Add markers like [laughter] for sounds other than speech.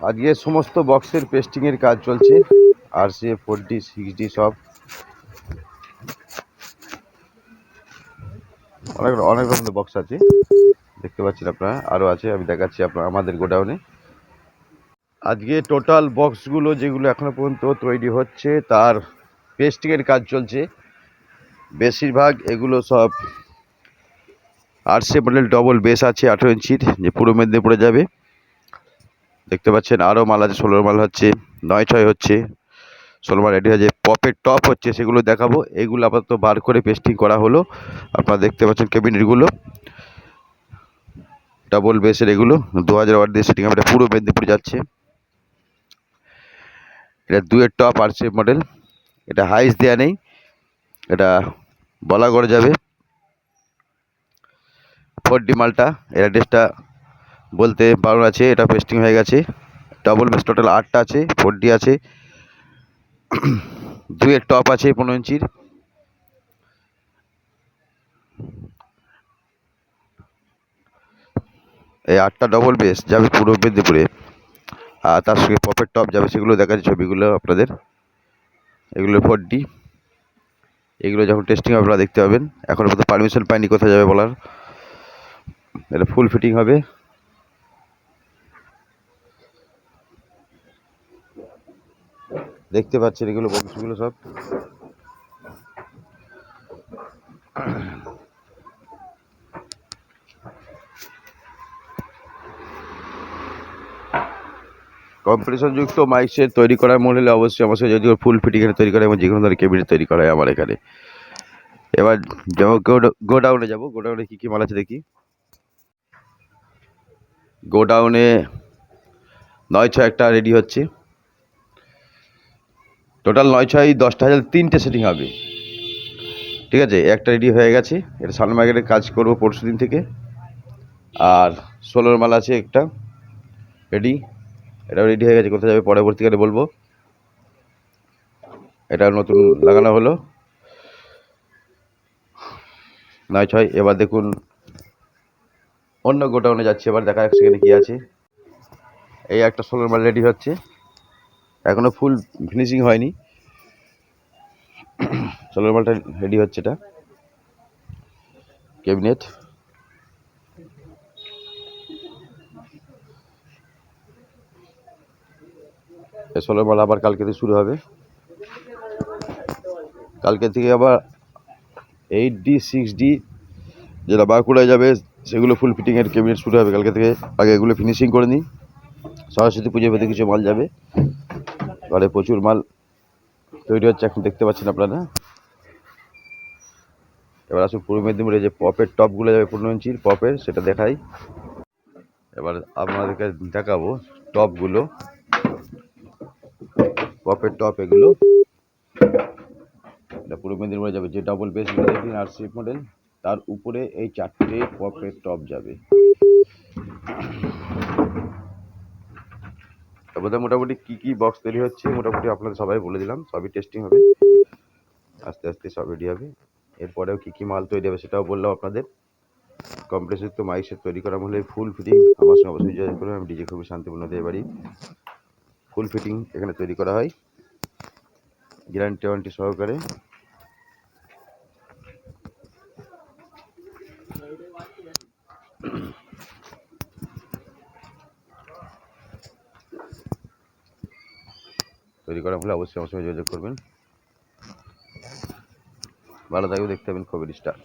আজকে সমস্ত বক্সের পেস্টিংয়ের কাজ চলছে। আর C four D six D সব। অনেক অনেক রকমের বক্স আছে। দেখতে পাচ্ছেন আপনারা আরও আছে, আমি দেখাচ্ছি আপনার আমাদের গোডাউনে। আজকে টোটাল বক্সগুলো যেগুলো এখনও পর্যন্ত তৈরি হচ্ছে, তার পেস্টিংয়ের কাজ চলছে। বেশিরভাগ এগুলো সব আরসে মডেল ডবল বেস আছে, আঠেরো ইঞ্চির, যে পূর্ব মেদিনীপুরে যাবে। দেখতে পাচ্ছেন আরও মাল আছে, ষোলোর মাল হচ্ছে নয় ছয় হচ্ছে, ষোলো মাল রেডি হয়েছে। পপের টপ হচ্ছে, সেগুলো দেখাবো। এইগুলো আপাতত বার করে পেস্টিং করা হলো। আপনারা দেখতে পাচ্ছেন ক্যাবিনেটগুলো ডাবল বেসের এগুলো দু হাজার ওয়াট দিয়ে সেটিং এটা পুরো মেদিনীপুর যাচ্ছে। এটা দুয়ের টপ আর মডেল এটা হাইস দেওয়া নেই। এটা বলাগড় যাবে। ফোর ডি মালটা, এর অ্যাড্রেসটা বলতে বারণ আছে, এটা পেস্টিং হয়ে গেছে। ডবল বেস টোটাল আটটা আছে ফোর ডি আছে। [clears throat] দুয়ের টপ আছে পনেরো ইঞ্চির। এই আটটা ডবল বেস যাবে পূর্ব মেদিনীপুরে। আর তার সঙ্গে পপের টপ যাবে, সেগুলো দেখা দেখাচ্ছে ছবিগুলো আপনাদের। এগুলো ফোর ডি এগুলো যখন টেস্টিং হবে, আপনারা দেখতে পাবেন। এখন পর্যন্ত পারমিশন পাইনি, কোথায় যাবে বলার। এটা ফুল ফিটিং হবে। দেখতে পাচ্ছেন এগুলো বক্সগুলো সব। কম্পিটিশনযুক্ত মাইক সেট তৈরি করার মনে হলে অবশ্যই আমার সাথে যদি ফুল ফিটিং এখানে তৈরি করা এবং যে কোনো ধরনের কেবিনেট তৈরি করা হয় আমার এখানে। এবার গোডাউনে যাব। গোডাউনে কী কী মাল আছে দেখি? গোডাউনে নয় ছয় একটা রেডি হচ্ছে। টোটাল নয় ছয় দশটা হাজার, তিনটে সেটিং হবে। ঠিক আছে? একটা রেডি হয়ে গেছে। এটা সাল মার্কেটে কাজ করব পরশু দিন থেকে। আর ষোলোর মাল আছে একটা। রেডি এটাও রেডি হয়ে গেছে। কোথায় যাবে? পরবর্তীকালে বলব। এটা নতুন লাগানো হলো। নয় ছয়, এবার দেখুন। অন্য গোডাউনে যাচ্ছে। এবার দেখা যাক সেখানে কী আছে। এই একটা ষোলোর মাল রেডি হচ্ছে। এখনও ফুল ফিনিশিং হয়নি। ষোলোর মালটা রেডি হচ্ছে এটা। ক্যাবিনেট ষোলোর মাল আবার কালকে থেকে শুরু হবে। কালকে থেকে আবার এইট ডি সিক্স ডি যেটা বাঁকুড়ায় যাবে, সেগুলো ফুল ফিটিংয়ের ক্যাবিনেট শুরু হবে। কালকে থেকে আগে এগুলো ফিনিশিং করে নিই। সরস্বতী পুজো পেতে কিছু মাল যাবে। ঘরে প্রচুর মাল তৈরি হচ্ছে, এখন দেখতে পাচ্ছেন আপনারা। এবার আসুন পূর্ব মেদিনীপুরে যে পপের টপগুলো যাবে, পনেরো ইঞ্চির পপের, সেটা দেখাই। এবার আপনাদেরকে দেখাবো টপগুলো। পপের টপ এগুলো। এটা পূর্ব মেদিনীপুরে যাবে, যে ডাবল দেখুন আর সিপ মডেল তার উপরে এই চারটে পপের টপ যাবে। তারপরে মোটামুটি কী কী বক্স তৈরি হচ্ছে মোটামুটি আপনাদের সবাই বলে দিলাম, সবই টেস্টিং হবে। আস্তে আস্তে সব রেডি হবে। এরপরেও কী কী মাল তৈরি হবে সেটাও বললাম আপনাদের। কম্প্রেসযুক্ত মাইক সেট তৈরি করা হলে ফুল ফিটিং আমার সঙ্গে অবশ্যই যোগাযোগ করবেন, আমি ডিজে খুবই শান্তিপূর্ণ দিয়ে বাড়ি ফুল ফিটিং এখানে তৈরি করা হয়। গ্যারান্টি ওয়ারেন্টি সহকারে। তৈরি করা হলে অবশ্যই আমার সঙ্গে যোগাযোগ করবেন। ভালো থাকবে দেখতে পাবেন খবর স্টার।